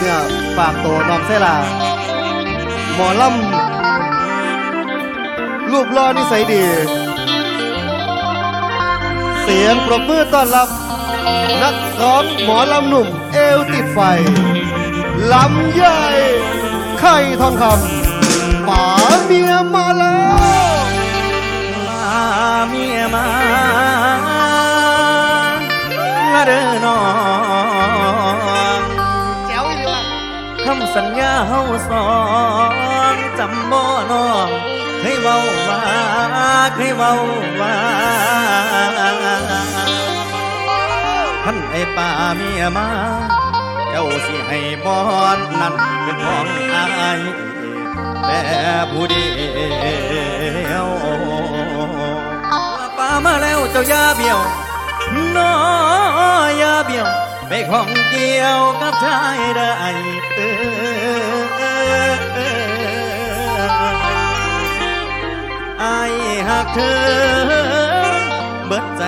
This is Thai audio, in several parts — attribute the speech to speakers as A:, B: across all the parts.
A: เนี่อฝากตัวน้องเสลาหมอลำรูปรอนิสัยดี เสียงปรบมือต้อนรับ นักร้องหมอลำหนุ่มเอวติดไฟลำใหญ่ไข่ทองคำป๋า เฮา
B: สองจำบ่น้องเคยเว้าว่าเคยเว้าว่าท่านไอ้ป่าเมียมาเจ้าสิให้บอนนั้นเป็นของอายแต่ผู้เดียวป่ามาแล้วเจ้าอย่าเบี้ยวน้อยอย่าเบี้ยว ไปของเกี่ยวกับชายได้เออไอายหักเธอเบิดใจ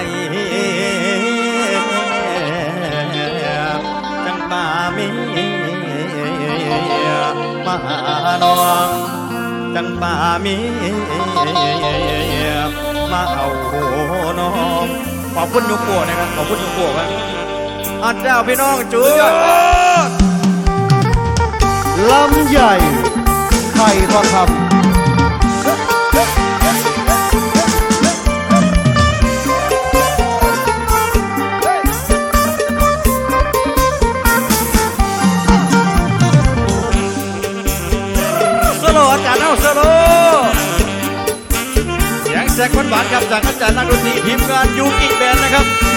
B: จังป่ามีมาหานองจังป่ามีมาเอาหน้องขอบคุณยุกโกนะครับขอบคุณยุกโกะครับ อันเจ้าพี่น้องจุ๊ย
A: ลำใหญ่ไข่ทองคำ
B: สโลอาจารย์เอาสโลเสียงแซกคนหวานครับจากอาจารย์นักดนตรีทีมงานยูกิแบนด์นะครับ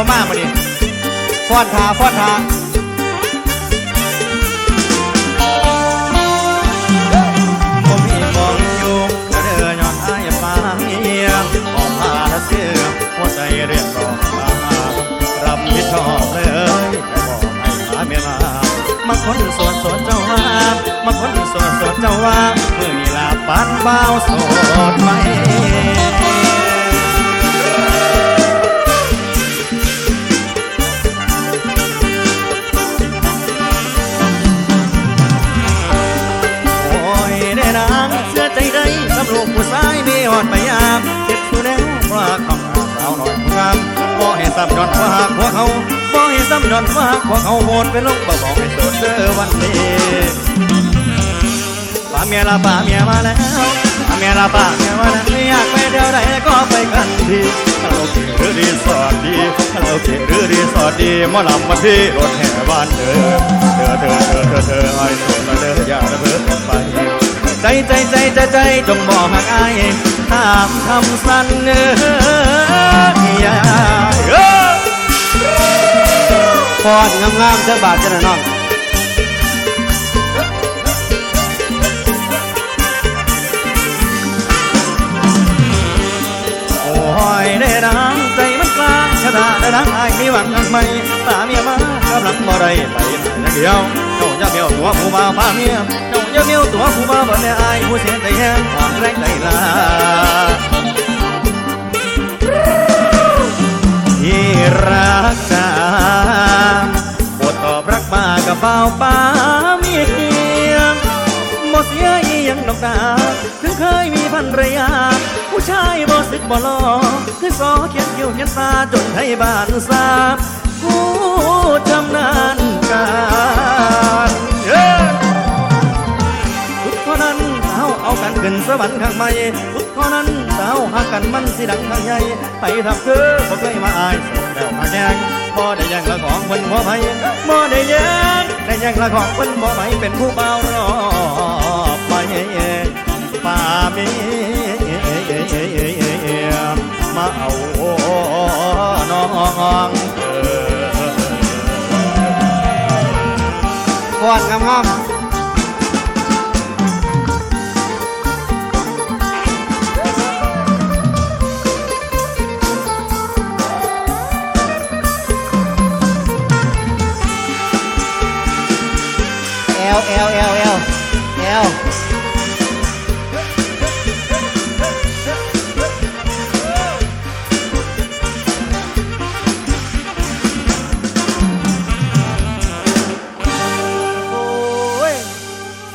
B: บ่มากมาดิ
A: ฟ้อนทาฟ้อนทา
B: ผมมีมองอยู่จะเดินย้อนอายฟ้าเมียออกผ้าและเสื้อหัวใจเรียกร้องมารับผิดชอบเลยแต่บอกให้หาเมียมามาคนสวนสวนเจ้าว่ามาคนสวนสวนเจ้าว่าเมื่อนี่ ย้อนว่าพวกเขาโหดเป็นลงบ่บอกให้โสดเจอวันนี้ป่าเมียละป่าเมียมาแล้วป่าเมียละป่าเมียมาแล้วอยากไปเดียวใดก็ไปกันทีคาราโอเกะหรือรีสอร์ทดีคาราโอเกะหรือรีสอร์ทดีมอลำมาที่รถแห่บ้านเธอเธอเธอเธอเธอเธอไอ้โสดมาเด้ออย่าระเบิดไปใจใจใจใจใจจงบอกหักอายห้ามคำสั่นเนื้อย่า
A: ฟ้อนงามๆเจ้าบาทเจ้าน้อง
B: โอ้ยได้ดังใจมันกลางชะตาได้ดังอายมีหวังอันใหม่ตาเมียมากำลังบ่ได้ไปไหนเดียวเจ้าอย่าเบี้ยวตัวผู้บ่าวพาเมียเจ้าอย่าเบี้ยวตัวผู้บ่าวบ่ได้อายผู้เสียใจแห้งความแรงใจลา ป้ามีเพียงหมดเสียอียังดอกดาถึงเคยมีภรรยา ผู้ชายบ่สึกบ่ลอคือสอเขียนคิ้วเขียนตาจนให้บ้านทราบผู้ชำนาญการเย้ทุกคนนั้นเท้าเอากันขึ้นสวรรค์ข้างไม่ทุกคนนั้นเท้าหากันมันสิดังข้างใหญ่ไปทำคือบ่เคยมาอายสดแล้วมาแย่งบ่ได้แย่งละของเพิ่นบ่ไผบ่ได้แย่ง งละของคนบ่ไผเป็นผู้เบารอไปป่ามีมาเอาน้องเออ
A: ฟ้อนงามๆ เอลเอลเอลเอล